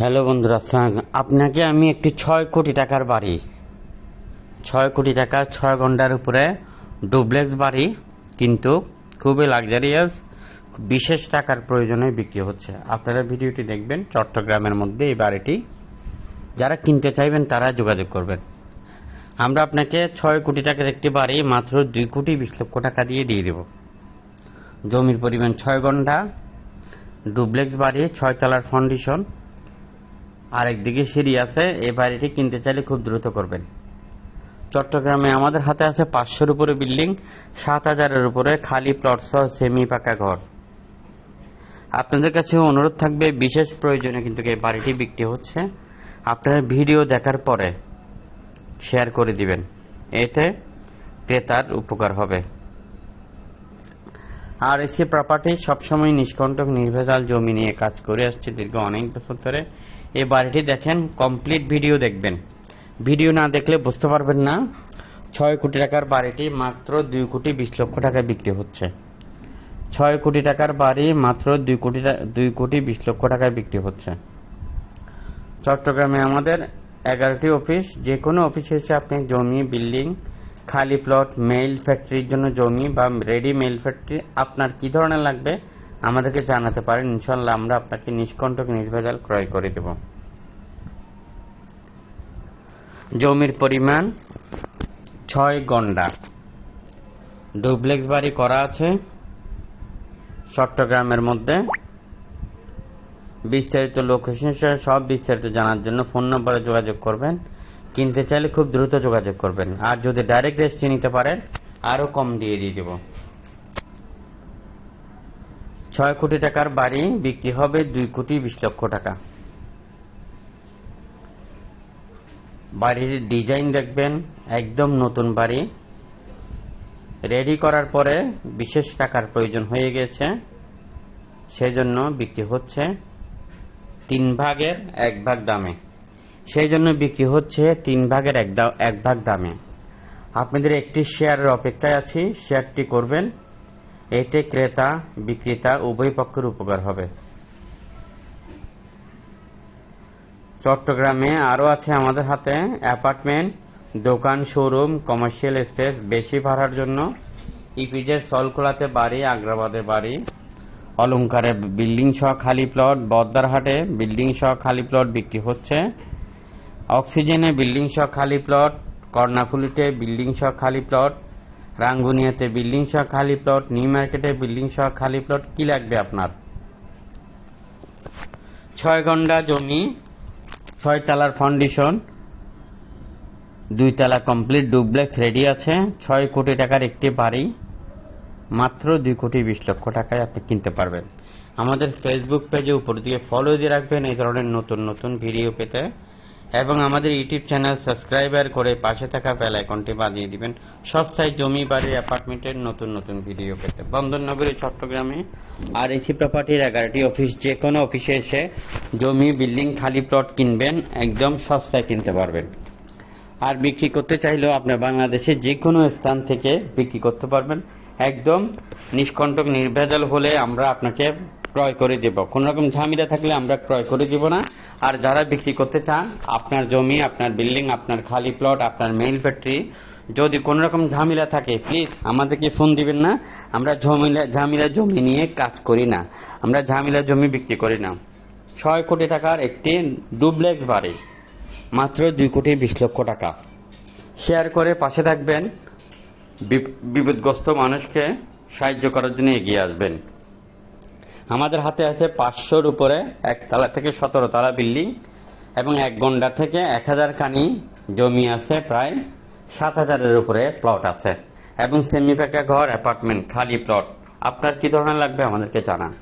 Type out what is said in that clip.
Hello বন্ধুরা আসসালাম আপনাকে আমি একটি ছয় কোটি টাকার বাড়ি, ছয় কোটি টাকা, ছয় ঘণ্টার উপরে ডুপ্লেক্স বাড়ি, কিন্তু খুবই লাক্সারিয়াস বিশেষ টাকার প্রয়োজনে বিক্রি হচ্ছে। আপনারা ভিডিওটি দেখবেন চট্টগ্রামের মধ্যে এই বাড়িটি। যারা কিনতে চাইবেন, তারা যোগাযোগ করবেন। আমরা আপনাকে ছয় কোটি টাকার একটি বাড়ি মাত্র দুই কোটি বিশ লক্ষ টাকা দিয়ে দিয়ে দেব। জমির পরিমাণ ছয় ঘণ্টা, ডুপ্লেক্স বাড়ি ছয় তলার ফাউন্ডেশন আরেকদিকে সিঁড়ি আছে, এই বাড়িটি কিনতে চাইলে খুব দ্রুত করবেন। চট্টগ্রামে আমাদের হাতে আছে পাঁচশোর উপরে বিল্ডিং, সাত হাজারের উপরে খালি প্লট সহ সেমি পাকা ঘর। আপনাদের কাছে অনুরোধ থাকবে, বিশেষ প্রয়োজনে কিন্তু এই বাড়িটি বিক্রি হচ্ছে। আপনারা ভিডিও দেখার পরে শেয়ার করে দিবেন। এতে ক্রেতার উপকার হবে। আর এসি প্রপার্টি সবসময় নিষ্কণ্টক, নির্ভেজাল জমি নিয়ে কাজ করে আসছে দীর্ঘ অনেক বছর ধরে। এই বাড়িটি দেখেন কমপ্লিট ভিডিও দেখবেন। ভিডিও না দেখলে বুঝতে পারবেন না। ছয় কোটি টাকার বাড়িটি মাত্র দুই কোটি বিশ লক্ষ টাকা বিক্রি হচ্ছে। ছয় কোটি টাকার বাড়ি মাত্র দুই কোটি দুই কোটি বিশ লক্ষ টাকায় বিক্রি হচ্ছে। চট্টগ্রামে আমাদের এগারোটি অফিস যে কোনো অফিসে এসে আপনি জমি বিল্ডিং খালি প্লট মেইল ফ্যাক্টরির জন্য জমি বা রেডি মেইল ফ্যাক্টরি আপনার কি ধরনের লাগবে আমাদেরকে জানাতে পারেন। ইনশাল্লাহ আমরা আপনাকে নিষ্কণ্টক নির্ভেজাল ক্রয় করে দেব। জমির পরিমাণ ছয় গন্ডা। ডুপ্লেক্স বাড়ি করা আছে চট্টগ্রামের মধ্যে। বিস্তারিত লোকেশন সব বিস্তারিত জানার জন্য ফোন নম্বরে যোগাযোগ করবেন। কিনতে চাইলে খুব দ্রুত যোগাযোগ করবেন। আর যদি ডাইরেক্ট রেস্টে নিতে পারেন আরও কম দিয়ে দিয়ে দেব। ছয় কোটি টাকার বাড়ি বিক্রি হবে দুই কোটি বিশ লক্ষ টাকা। বাড়ির ডিজাইন দেখবেন, একদম নতুন বাড়ি। রেডি করার পরে বিশেষ টাকার প্রয়োজন হয়ে গেছে, সেজন্য বিক্রি হচ্ছে তিন ভাগের এক ভাগ দামে। সেই জন্য বিক্রি হচ্ছে তিন ভাগের এক এক ভাগ দামে। আপনাদের একটি শেয়ারের অপেক্ষায় আছি, শেয়ারটি করবেন। এতে ক্রেতা, বিক্রেতা উভয় পক্ষের উপকার হবে। চট্টগ্রামে আরও আছে আমাদের হাতে অ্যাপার্টমেন্ট, দোকান, শোরুম, কমার্শিয়াল স্পেস, বেশি ভাড়ার জন্য। ইপিজের সলখোলাতে বাড়ি, আগ্রাবাদে বাড়ি। অলংকারে বিল্ডিং সহ খালি প্লট বদ্দারহাটে বিল্ডিং সহ খালি প্লট বিক্রি হচ্ছে। অক্সিজেনে বিল্ডিং সহ খালি প্লট, কর্ণাফুলিতে বিল্ডিং সহ খালি প্লট, রাঙ্গুনিয়াতে বিল্ডিং সহ খালি প্লট, নিউ মার্কেটে বিল্ডিং সহ খালি প্লট, কি লাগবে আপনার? ছয় ঘণ্টা জমি, ছয় তলার ফাউন্ডেশন দুই তলা কমপ্লিট ডুপ্লেক্স রেডি আছে, ছয় কোটি টাকার একটি বাড়ি, মাত্র দুই কোটি বিশ লক্ষ টাকায় আপনি কিনতে পারবেন। আমাদের ফেসবুক পেজে উপর দিকে ফলো দিয়ে রাখবেন, এই ধরনের নতুন নতুন ভিডিও পেতে। এবং আমাদের ইউটিউব চ্যানেল সাবস্ক্রাইবার করে পাশে থাকা বেল আইকনটি বাজিয়ে দিবেন। সস্তায় জমি বাড়ি অ্যাপার্টমেন্টের নতুন নতুন ভিডিও পেতে। বন্দরনগরী চট্টগ্রামে আর এসি প্রপার্টির এগারোটি অফিস, যে কোনো অফিসে এসে জমি, বিল্ডিং, খালি প্লট কিনবেন, একদম সস্তায় কিনতে পারবেন। আর বিক্রি করতে চাইলেও আপনার বাংলাদেশে যে কোনো স্থান থেকে বিক্রি করতে পারবেন। একদম নিষ্কণ্টক, নির্ভেজাল হলে আমরা আপনাকে ক্রয় করে দেব। কোন রকম ঝামেলা থাকলে আমরা ক্রয় করে দিব না। আর যারা বিক্রি করতে চান, আপনার জমি, আপনার বিল্ডিং, আপনার খালি প্লট, আপনার মেইল ফ্যাক্টরি যদি কোনো রকম ঝামেলা থাকে প্লিজ আমাদেরকে ফোন দিবেন না। আমরা ঝামেলা ঝামেলা জমি নিয়ে কাজ করি না। আমরা ঝামেলা জমি বিক্রি করি না। ছয় কোটি টাকার একটি ডুপ্লেক্স বাড়ি, মাত্র দুই কোটি বিশ লক্ষ টাকা। শেয়ার করে পাশে থাকবেন। বিপ- বিপদগ্রস্ত মানুষকে সাহায্য করার জন্য এগিয়ে আসবেন। আমাদের হাতে আছে পাঁচশোর উপরে একতলা থেকে সতেরো তলা বিল্ডিং এবং এক গন্ডা থেকে এক হাজার খানি জমি আছে, প্রায় সাত হাজারের উপরে প্লট আছে। এবং সেমি পাকা ঘর অ্যাপার্টমেন্ট খালি প্লট আপনার কি ধরনের লাগবে আমাদেরকে জানান।